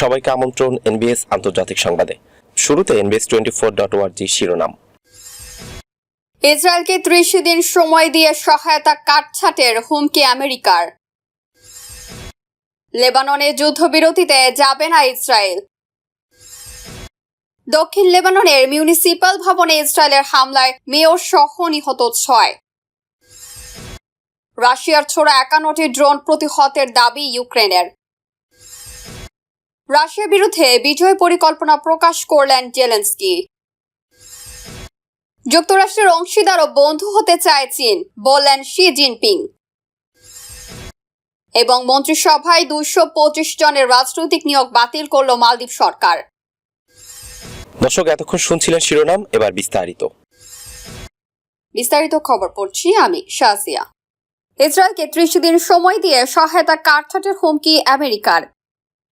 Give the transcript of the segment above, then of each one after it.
সবাইকে আমন্ত্রণ এনবিএস আন্তর্জাতিক সংবাদে। শুরুতে এনবিএস টোয়েন্টি ফোর ডট ওয়ার্জি শিরোনাম। ইসরায়েলকে ত্রিশ দিন সময় দিয়ে সহায়তা কাটছাটের হুমকি আমেরিকার। লেবাননে যুদ্ধবিরতিতে যাবে না ইসরায়েল। দক্ষিণ লেবাননের মিউনিসিপাল ভবনে ইসরায়েলের হামলায় মেয়র সহ নিহত ছয়। রাশিয়ার ছোড়া একান্নটি ড্রোন প্রতিহতের দাবি ইউক্রেনের। রাশিয়ার বিরুদ্ধে বিজয় পরিকল্পনা প্রকাশ করলেন জেলেন্সকি। যুক্তরাষ্ট্রের অংশীদার ও বন্ধু হতে চায় চীন বললেন শি জিনপিং। এবং মন্ত্রিসভায় দুইশো পঁচিশ জনের রাজনৈতিক নিয়োগ বাতিল করল মালদ্বীপ সরকার। দর্শক এতক্ষণ শুনছিলেন শিরোনাম এবার বিস্তারিত। বিস্তারিত খবর পড়ছি আমি শাজিয়া ইসরায়েলকে ত্রিশ দিন সময় দিয়ে সহায়তা কাটছাটের হুমকি আমেরিকার।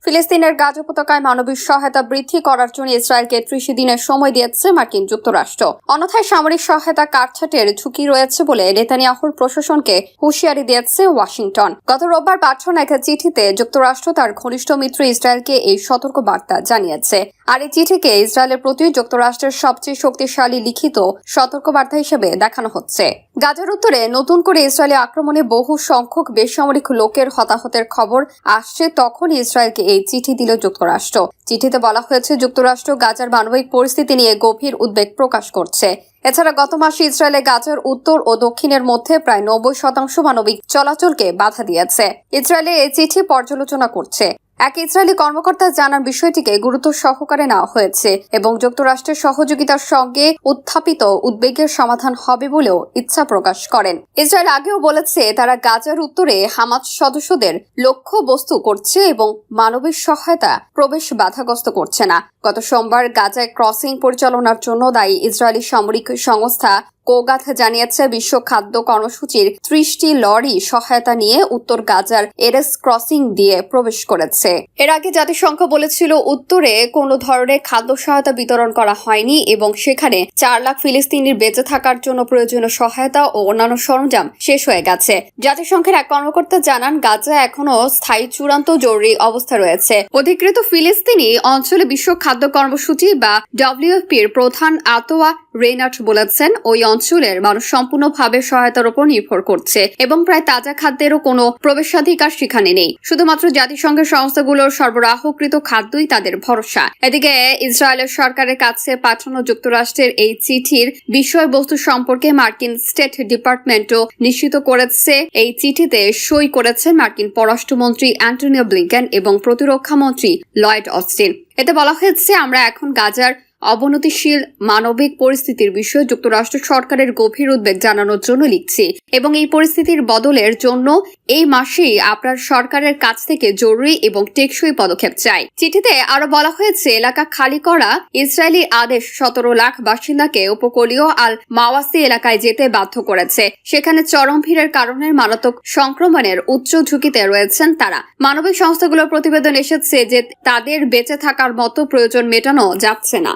ফিলিস্তিনের গাজা উপত্যকায় মানবিক সহায়তা বৃদ্ধি করার জন্য ইসরায়েলকে ত্রিশ দিনের সময় দিয়েছে মার্কিন যুক্তরাষ্ট্র। অন্যথায় সামরিক সহায়তা কাটছাটের ঝুঁকি রয়েছে বলে নেতানিয়াহুর প্রশাসনকে হুঁশিয়ারি দিয়েছে ওয়াশিংটন। গত রোববার পাঠানো এক চিঠিতে যুক্তরাষ্ট্র তার ঘনিষ্ঠ মিত্র ইসরায়েলকে এই সতর্ক বার্তা জানিয়েছে। আর এই চিঠিকে ইসরায়েলের প্রতি যুক্তরাষ্ট্রের সবচেয়ে শক্তিশালী লিখিত সতর্কবার্তা হিসেবে দেখানো হচ্ছে। গাজার উত্তরে নতুন করে ইসরায়েলি আক্রমণে বহু সংখ্যক বেসামরিক লোকের হতাহতের খবর আসছে। তখন ইসরায়েলকে এই চিঠি দিল যুক্তরাষ্ট্র। চিঠিতে বলা হয়েছে, যুক্তরাষ্ট্র গাজার মানবিক পরিস্থিতি নিয়ে গভীর উদ্বেগ প্রকাশ করছে। এছাড়া গত মাসে ইসরায়েলে গাজার উত্তর ও দক্ষিণের মধ্যে প্রায় নব্বই শতাংশ মানবিক চলাচলকে বাধা দিয়েছে। ইসরায়েলে এই চিঠি পর্যালোচনা করছে। এক ইসরায়েলি কর্মকর্তা জানার বিষয়টিকে গুরুত্ব সহকারে নেওয়া হয়েছে এবং যুক্তরাষ্ট্রের সহযোগিতার সঙ্গে উত্থাপিত উদ্বেগের সমাধান হবে বলেও ইচ্ছা প্রকাশ করেন। ইসরায়েল আগেও বলেছে, তারা গাজার উত্তরে হামাজ সদস্যদের লক্ষ্য বস্তু করছে এবং মানবিক সহায়তা প্রবেশ বাধাগ্রস্ত করছে না। গত সোমবার গাজায় ক্রসিং পরিচালনার জন্য দায়ী ইসরায়েলি সামরিক সংস্থা কোগাথ জানিয়েছে বিশ্ব খাদ্য কর্মসূচির ত্রিশটি লরি সহায়তা নিয়ে উত্তর গাজার এরেস ক্রসিং দিয়ে প্রবেশ করেছে। এর আগে জাতিসংঘ বলেছিল, উত্তরে কোনো ধরনের খাদ্য সহায়তা বিতরণ করা হয়নি এবং সেখানে চার লাখ ফিলিস্তিনির বেঁচে থাকার জন্য প্রয়োজনীয় সহায়তা ও অন্যান্য সরঞ্জাম শেষ হয়ে গেছে। জাতিসংঘের এক কর্মকর্তা জানান, গাজা এখনও স্থায়ী চূড়ান্ত জরুরি অবস্থা রয়েছে। অধিকৃত ফিলিস্তিনি অঞ্চলে বিশ্ব খাদ্য কর্মসূচি বা ডব্লিউএফপির প্রধান আতোয়া রেনার্ট বলেছেন, ওই অঞ্চলের মানুষ সম্পূর্ণভাবে সহায়তার উপর নির্ভর করছে এবং প্রায় তাজা খাদ্যেরও কোনো প্রবেশাধিকার সেখানে নেই। শুধুমাত্র জাতিসংঘের সংস্থাগুলোর সরবরাহকৃত খাদ্যই তাদের ভরসা। এদিকে ইসরায়েলের সরকারের কাছে পাঠানো যুক্তরাষ্ট্রের এই চিঠির বিষয়বস্তু সম্পর্কে মার্কিন স্টেট ডিপার্টমেন্টও নিশ্চিত করেছে। এই চিঠিতে সই করেছেন মার্কিন পররাষ্ট্রমন্ত্রী অ্যান্টনিও ব্লিংকেন এবং প্রতিরক্ষা মন্ত্রী লয়েড অস্টিন। এতে বলা হয়েছে, আমরা এখন গাজার অবনতিশীল মানবিক পরিস্থিতির বিষয়ে যুক্তরাষ্ট্র সরকারের গভীর উদ্বেগ জানানোর জন্য লিখছি। এবং এই পরিস্থিতির বদলের জন্য এই মাসেই আপনার সরকারের কাছ থেকে জরুরি এবং টেকসই পদক্ষেপ চাই। চিঠিতে আরও বলা হয়েছে, এলাকা খালি করা ইসরায়েলি আদেশ সতেরো লাখ বাসিন্দাকে উপকূলীয় আল মাওয়াসি এলাকায় যেতে বাধ্য করেছে। সেখানে চরম ভিড়ের কারণে মারাত্মক সংক্রমণের উচ্চ ঝুঁকিতে রয়েছেন তারা। মানবিক সংস্থাগুলোর প্রতিবেদন এসেছে যে তাদের বেঁচে থাকার মতো প্রয়োজন মেটানো যাচ্ছে না।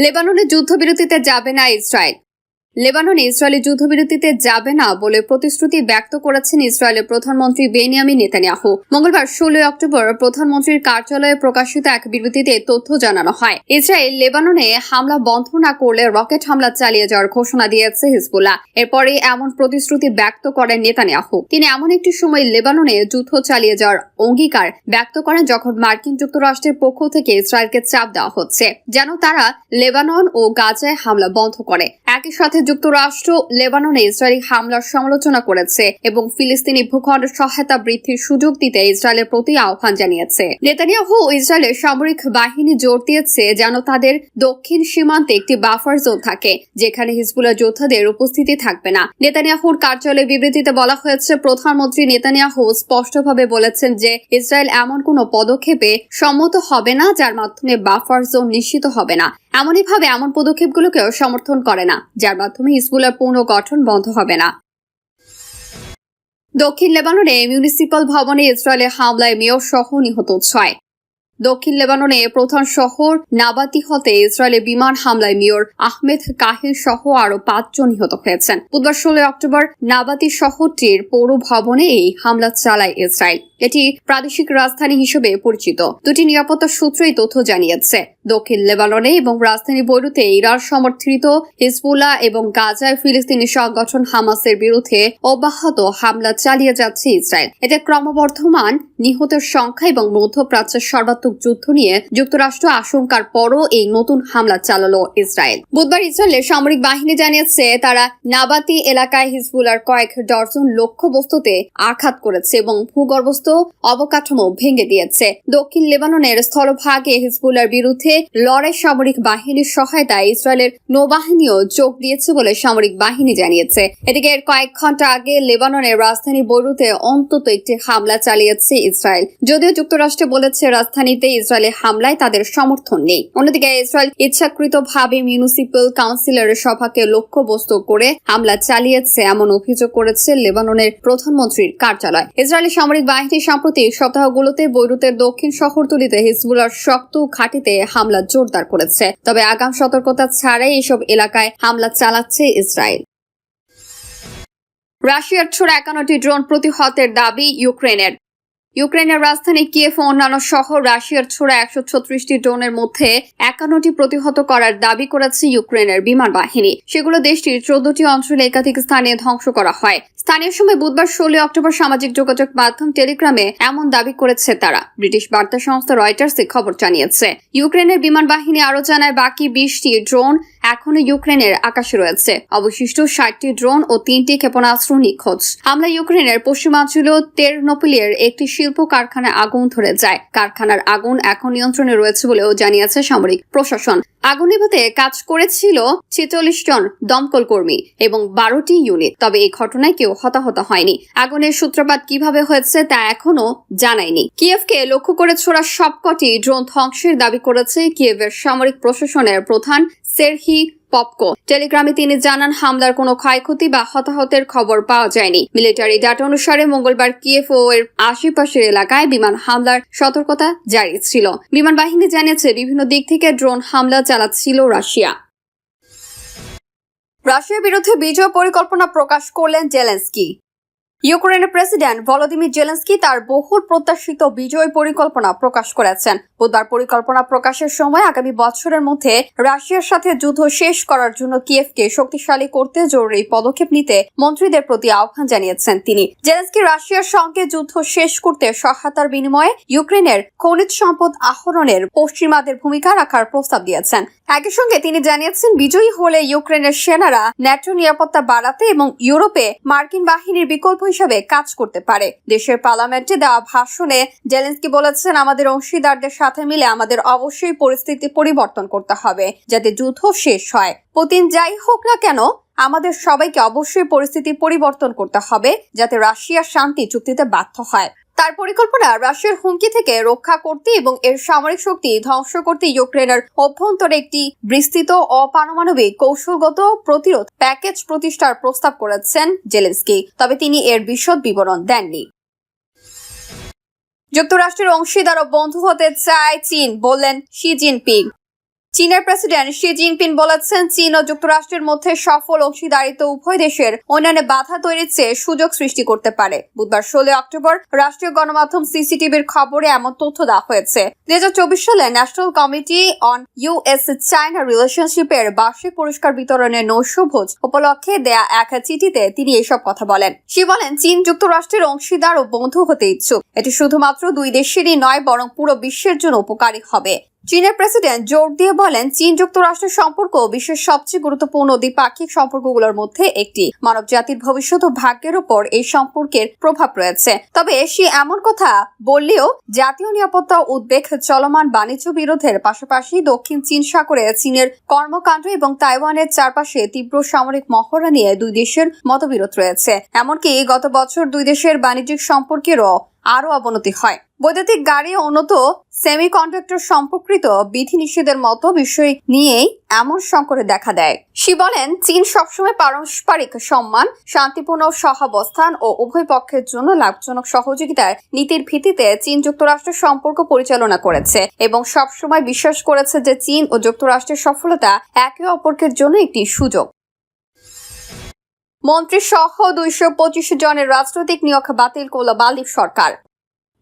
লেবাননে যুদ্ধবিরতিতে যাবে না ইসরায়েল। লেবাননে ইসরায়েলি যুদ্ধবিরতিতে যাবে না বলে প্রতিশ্রুতি ব্যক্ত করেছেন ইসরায়েলের প্রধানমন্ত্রী বেনিয়ামিন নেতানিয়াহু। মঙ্গলবার ষোলোই অক্টোবর প্রধানমন্ত্রীর কার্যালয়ে প্রকাশিত এক বিবৃতিতে তথ্য জানানো হয়। ইসরায়েল লেবাননে হামলা বন্ধ না করলে রকেট হামলা চালিয়ে যাওয়ার ঘোষণা দিয়েছে হিজবুল্লাহ। এরপরে এমন প্রতিশ্রুতি ব্যক্ত করেন নেতানিয়াহু। তিনি এমন একটি সময় লেবাননে যুদ্ধ চালিয়ে যাওয়ার অঙ্গীকার ব্যক্ত করেন যখন মার্কিন যুক্তরাষ্ট্রের পক্ষ থেকে ইসরায়েলকে চাপ দেওয়া হচ্ছে, যেন তারা লেবানন ও গাজায় হামলা বন্ধ করে। একই সাথে যুক্তরাষ্ট্র, লেবাননে ইসরায়েলি হামলার সমালোচনা করেছে এবং ফিলিস্তিনি ভূখণ্ড সহায়তা বৃদ্ধির সুযোগ দিতে ইসরায়েলের প্রতি আহ্বান জানিয়েছে। নেতানিয়াহু ইসরায়েলের সামরিক বাহিনী জোর দিয়েছে যেন তাদের দক্ষিণ সীমান্তে একটি বাফার জোন থাকে, যেখানে হিজবুল্লাহ যোদ্ধাদের উপস্থিতি থাকবে না। নেতানিয়াহুর কার্যালয়ে বিবৃতিতে বলা হয়েছে, প্রধানমন্ত্রী নেতানিয়াহু স্পষ্টভাবে বলেছেন যে ইসরায়েল এমন কোনো পদক্ষেপে সম্মত হবে না, যার মাধ্যমে বাফার জোন নিশ্চিত হবে না। এমনইভাবে এমন পদক্ষেপগুলোকেও সমর্থন করে না, যার মাধ্যমে হিজবুল্লার পুনর্গঠন বন্ধ হবে না। দক্ষিণ লেবাননে মিউনিসিপাল ভবনে ইসরায়েলের হামলায় মেয়র সহ নিহত ছয়। দক্ষিণ লেবাননে প্রধান শহর নাবাতি হতে ইসরায়েলের বিমান হামলায় মেয়র আহমেদ কাহির সহ আরও পাঁচজন নিহত হয়েছেন। বুধবার ষোলোই অক্টোবর নাবাতি শহরটির পৌর ভবনে এই হামলা চালায় ইসরায়েল। এটি প্রাদেশিক রাজধানী হিসেবে পরিচিত। দুটি নিরাপত্তা সূত্রই তথ্য জানিয়েছে। দক্ষিণ লেবাননে এবং রাজধানী বৈরুতে ইরান সমর্থিত হিজবুল্লাহ এবং গাজায় ফিলিস্তিনি সংগঠন হামাসের বিরুদ্ধে অব্যাহত হামলা চালিয়ে যাচ্ছে ইসরায়েল। এতে ক্রমবর্ধমান নিহতের সংখ্যা এবং মধ্যপ্রাচ্যের সর্বাত্মক যুদ্ধ নিয়ে যুক্তরাষ্ট্র আশঙ্কার পরও এই নতুন হামলা চালালো ইসরায়েল। বুধবার ইসরায়েলের সামরিক বাহিনী জানিয়েছে, তারা নাবাতি এলাকায় হিজবুলার কয়েক ডর্জন লক্ষ্যবস্তুতে আঘাত করেছে এবং ভূগর্ভস্থ অবকাঠামো ভেঙে দিয়েছে। দক্ষিণ লেবাননের স্থলভাগে হিজবুলার বিরুদ্ধে লড়াই সামরিক বাহিনীর সহায়তায় ইসরায়েলের নৌবাহিনীও যোগ দিয়েছে বলে সামরিক বাহিনী জানিয়েছে। এদিকে কয়েক ঘণ্টা আগে লেবাননের রাজধানী বৈরুতে অন্তত একটি হামলা চালিয়েছে ইসরায়েল। যদিও যুক্তরাষ্ট্র বলেছে রাজধানীতে ইসরায়েলের হামলায় তাদের সমর্থন নেই। অন্যদিকে ইসরায়েল ইচ্ছাকৃতভাবে মিউনিসিপ্যাল কাউন্সিলরের সভাকে লক্ষ্যবস্তু করে হামলা চালিয়েছে এমন অভিযোগ করেছে লেবাননের প্রধানমন্ত্রীর কার্যালয়। ইসরায়েলি সামরিক বাহিনী সাম্প্রতিক সপ্তাহগুলোতে বৈরুতের দক্ষিণ শহরতলিতে হিজবুলার শক্ত ঘাঁটিতে হামলা জোরদার করেছে। তবে আগাম সতর্কতা ছাড়াই এসব এলাকায় হামলা চালাচ্ছে ইসরায়েল। রাশিয়ার ছোড়া একান্নটি ড্রোন প্রতিহতের দাবি ইউক্রেনের। ইউক্রেনের রাজধানী কিয়েভ ও অন্যান্য শহর রাশিয়ার ছোড়া একশো ছত্রিশটি ড্রোনের মধ্যে একান্নটি প্রতিহত করার দাবি করেছে ইউক্রেনের বিমান বাহিনী। সেগুলো দেশটির চোদ্দটি অঞ্চলে একাধিক স্থানে ধ্বংস করা হয়। স্থানীয় সময় বুধবার ষোলোই অক্টোবর সামাজিক যোগাযোগ মাধ্যম টেলিগ্রামে এমন দাবি করেছে তারা। ব্রিটিশ বার্তা সংস্থা রয়টার্স খবর জানিয়েছে, ইউক্রেনের বিমান বাহিনী আরও জানায়, বাকি বিশটি ড্রোন এখনও ইউক্রেনের আকাশে রয়েছে। অবশিষ্ট ষাটটি ড্রোন ও তিনটি ক্ষেপণাস্ত্র নিখোঁজ। হামলা ইউক্রেনের পশ্চিমাঞ্চল তেরনোপিলের একটি শিল্প কারখানায় আগুন ধরে যায়। কারখানার আগুন এখন নিয়ন্ত্রণে রয়েছে বলেও জানিয়েছে সামরিক প্রশাসন। আগুন নেভাতে কাজ করেছিল ছেচল্লিশ জন দমকল কর্মী এবং বারোটি ইউনিট, তবে এই ঘটনায় কেউ হতাহত হয়নি। আগুনের সূত্রপাত কীভাবে হয়েছে তা এখনও জানায়নি। কিয়েভকে লক্ষ্য করে ছোড়া সবকটি ড্রোন ধ্বংসের দাবি করেছে কিয়েভের সামরিক প্রশাসনের প্রধান সেরহি পপকো। টেলিগ্রামে তিনি জানান, হামলার কোনো ক্ষয়ক্ষতি বা হতাহতের খবর পাওয়া যায়নি। মিলিটারি ডাটা অনুসারে মঙ্গলবার কিএফও এর আশেপাশের এলাকায় বিমান হামলার সতর্কতা জারি ছিল। বিমান বাহিনী জানিয়েছে, বিভিন্ন দিক থেকে ড্রোন হামলা চালাচ্ছিল রাশিয়া। রাশিয়ার বিরুদ্ধে বিজয় পরিকল্পনা প্রকাশ করলেন জেলেন্সকি। ইউক্রেনের প্রেসিডেন্ট ভলোদিমির জেলেন্সকি তার বহুল প্রত্যাশিত বিজয় পরিকল্পনা প্রকাশ করেছেন। বুধবার পরিকল্পনা প্রকাশের সময় আগামী বছরের মধ্যে রাশিয়ার সাথে যুদ্ধ শেষ করার জন্য কিয়েভকে শক্তিশালী করতে জরুরি পদক্ষেপ নিতে মন্ত্রীদের প্রতি আহ্বান জানিয়েছেন তিনি। জেলেন্সকি রাশিয়ার সঙ্গে যুদ্ধ শেষ করতে সহায়তার বিনিময়ে ইউক্রেনের খনিজ সম্পদ আহরণের পশ্চিমাদের ভূমিকা রাখার প্রস্তাব দিয়েছেন। একই সঙ্গে তিনি জানিয়েছেন, বিজয়ী হলে ইউক্রেনের সেনারা ন্যাটো নিরাপত্তা বাড়াতে এবং ইউরোপে মার্কিন বাহিনীর বিকল্প হিসেবে কাজ করতে পারে। দেশের পার্লামেন্টে দেওয়া ভাষণে জেলেন্সকি বলেছেন, আমাদের অংশীদারদের সাথে মিলে আমাদের অবশ্যই পরিস্থিতি পরিবর্তন করতে হবে, যাতে যুদ্ধ শেষ হয়। পুতিন যাই হোক না কেন, আমাদের সবাইকে অবশ্যই পরিস্থিতি পরিবর্তন করতে হবে, যাতে রাশিয়া শান্তি চুক্তিতে বাধ্য হয়। তার পরিকল্পনা রাশিয়ার হুমকি থেকে রক্ষা করতে এবং এর সামরিক শক্তি ধ্বংস করতে ইউক্রেনের অভ্যন্তরে একটি বিস্তৃত অপারমাণবিক কৌশলগত প্রতিরোধ প্যাকেজ প্রতিষ্ঠার প্রস্তাব করেছেন জেলেন্সকি, তবে তিনি এর বিশদ বিবরণ দেননি। যুক্তরাষ্ট্রের অংশীদার ও বন্ধু হতে চায় চীন, বললেন শি জিনপিং। চীনের প্রেসিডেন্ট শি জিনপিং বলেছেন, চীন ও যুক্তরাষ্ট্রের মধ্যে সফল অংশীদারিত্ব উভয় দেশের অন্যান্য বাধা তৈরির চেয়ে সুযোগ সৃষ্টি করতে পারে। বুধবার ষোলো অক্টোবর রাষ্ট্রীয় গণমাধ্যম সিসিটিভির খবরে এমন তথ্য দেওয়া হয়েছে। দুই হাজার চব্বিশ সালে National Committee on US China রিলেশনশিপের বার্ষিক পুরস্কার বিতরণের নৈশভোজ উপলক্ষে দেয়া এক চিঠিতে তিনি এসব কথা বলেন। সে বলেন, চীন যুক্তরাষ্ট্রের অংশীদার ও বন্ধু হতে ইচ্ছুক। এটি শুধুমাত্র দুই দেশেরই নয়, বরং পুরো বিশ্বের জন্য উপকারী হবে। চীনের প্রেসিডেন্ট জোর দিয়ে বলেন, চীন যুক্তরাষ্ট্রের সম্পর্ক বিশ্বের সবচেয়ে গুরুত্বপূর্ণ দ্বিপাক্ষিক সম্পর্কগুলোর মধ্যে একটি। মানব জাতির ভবিষ্যৎ ও ভাগ্যের উপর এই সম্পর্কের প্রভাব রয়েছে। তবে সে এমন কথা বললেও জাতীয় নিরাপত্তা উদ্বেগ চলমান বাণিজ্য বিরোধের পাশাপাশি দক্ষিণ চীন সাগরে চীনের কর্মকাণ্ড এবং তাইওয়ানের চারপাশে তীব্র সামরিক মহড়া নিয়ে দুই দেশের মতবিরোধ রয়েছে। এমনকি গত বছর দুই দেশের বাণিজ্যিক সম্পর্কেরও আরও অবনতি হয়। বৈদ্যুতিক গাড়ি উন্নত সেমিকন্ডাক্টর সম্পর্কিত বিধিনিষেধের মতো বিষয় নিয়েই এমন সংকটে দেখা দেয়। সি বলেন, চীন সবসময় পারস্পরিক সম্মান, শান্তিপূর্ণ সহাবস্থান ও উভয় পক্ষের জন্য লাভজনক সহযোগিতার নীতির ভিত্তিতে চীন যুক্তরাষ্ট্রের সম্পর্ক পরিচালনা করেছে এবং সবসময় বিশ্বাস করেছে যে চীন ও যুক্তরাষ্ট্রের সফলতা একে অপরকের জন্য একটি সুযোগ। মন্ত্রী সহ দুইশো পঁচিশ জনের রাজনৈতিক নিয়োগ বাতিল করল মালদ্বীপ সরকার।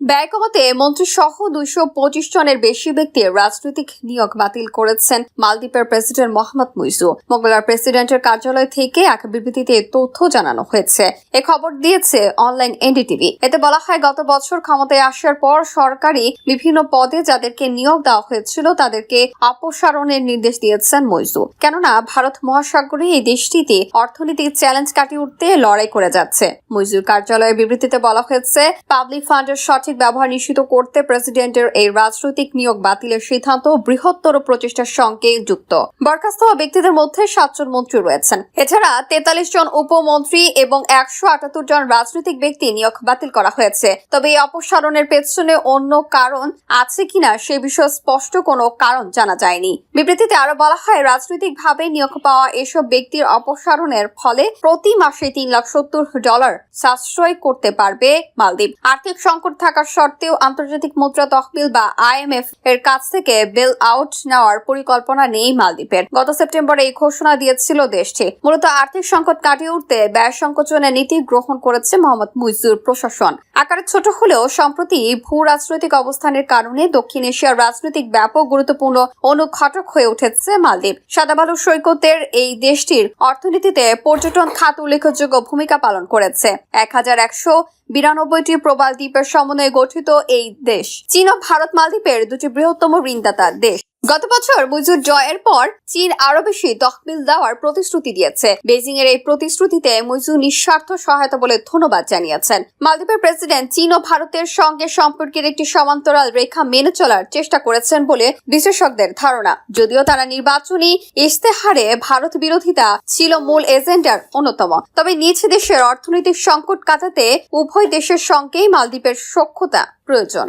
ব্যয় কমাতে মন্ত্রী সহ দুইশো পঁচিশ জনের বেশি ব্যক্তি রাজনৈতিক নিয়োগ বাতিল করেছেন মালদ্বীপের প্রেসিডেন্ট মোহাম্মদ মুইজু। মঙ্গলবার প্রেসিডেন্টের কার্যালয় থেকে এক বিবৃতিতে তথ্য জানানো হয়েছে। এ খবর দিয়েছে অনলাইন এনডিটিভি। এতে বলা হয়, গত বছর ক্ষমতায় আসার পর সরকারি বিভিন্ন পদে যাদেরকে নিয়োগ দেওয়া হয়েছিল, তাদেরকে অপসারণের নির্দেশ দিয়েছেন মইজু। কেননা, ভারত মহাসাগরে এই দেশটিতে অর্থনৈতিক চ্যালেঞ্জ কাটিয়ে উঠতে লড়াই করে যাচ্ছে। মইজুর কার্যালয়ের বিবৃতিতে বলা হয়েছে, পাবলিক ফান্ডের সঠিক ব্যবহার নিশ্চিত করতে প্রেসিডেন্টের এই রাজনৈতিক নিয়োগ বাতিলের সিদ্ধান্ত বৃহত্তর প্রচেষ্টার সঙ্গে যুক্ত। বরখাস্ত হওয়া ব্যক্তিদের মধ্যে সাতজন মন্ত্রী রয়েছেন। এছাড়া তেতাল্লিশ জন উপমন্ত্রী এবং একশো আটাত্তর জন রাজনৈতিক ব্যক্তি নিয়োগ বাতিল করা হয়েছে। তবে এই অপসারণের পেছনে অন্য কারণ আছে কিনা সে বিষয়ে স্পষ্ট কোনো কারণ জানা যায়নি। বিবৃতিতে আরও বলা হয়, রাজনৈতিকভাবে নিয়োগ পাওয়া এসব ব্যক্তির অপসারণের ফলে প্রতি মাসে তিন লাখ সত্তর ডলার সাশ্রয় করতে পারবে মালদ্বীপ। আর্থিক সংকট থাকার সত্ত্বেও আন্তর্জাতিক মুদ্রা তহবিল বা আইএমএফ এর কাছ থেকে বেল আউট নেওয়ার পরিকল্পনা নেই মালদ্বীপের। গত সেপ্টেম্বরে এই ঘোষণা দিয়েছিল দেশটি। মূলত আর্থিক সংকট কাটিয়ে উঠতে ব্যয় সংকোচনের নীতি গ্রহণ করেছে মোহাম্মদ মুইজুর প্রশাসন। আকারে ছোট হলেও সম্প্রতি ভূ রাজনৈতিক অবস্থানের কারণে দক্ষিণ এশিয়ার রাজনৈতিক ব্যাপক গুরুত্বপূর্ণ অনুঘটক হয়ে উঠেছে মালদ্বীপ। সাদাবালু সৈকতের এই দেশটির অর্থনীতিতে পর্যটন খাত উল্লেখযোগ্য ভূমিকা পালন করেছে। এক হাজার একশো বিরানব্বইটি প্রবাল দ্বীপের সমন্বয়ে গঠিত এই দেশ। চীন ও ভারত মালদ্বীপের দুটি বৃহত্তম ঋণদাতা দেশ। গত বছর মুজুর জয়ের পর চীন আরও বেশি তহবিল দেওয়ার প্রতিশ্রুতি দিয়েছে। বেজিং এর এই প্রতিশ্রুতিতে মুজু নিঃস্বার্থ সহায়তা বলে ধন্যবাদ জানিয়েছেন। মালদ্বীপের প্রেসিডেন্ট চীন ও ভারতের সঙ্গে সম্পর্কের একটি সমান্তরাল রেখা মেনে চলার চেষ্টা করেছেন বলে বিশেষজ্ঞদের ধারণা। যদিও তারা নির্বাচনী ইশতেহারে ভারত বিরোধিতা ছিল মূল এজেন্ডার অন্যতম। তবে নিজ দেশের অর্থনৈতিক সংকট কাটাতে উভয় দেশের সঙ্গেই মালদ্বীপের সক্ষতা প্রয়োজন।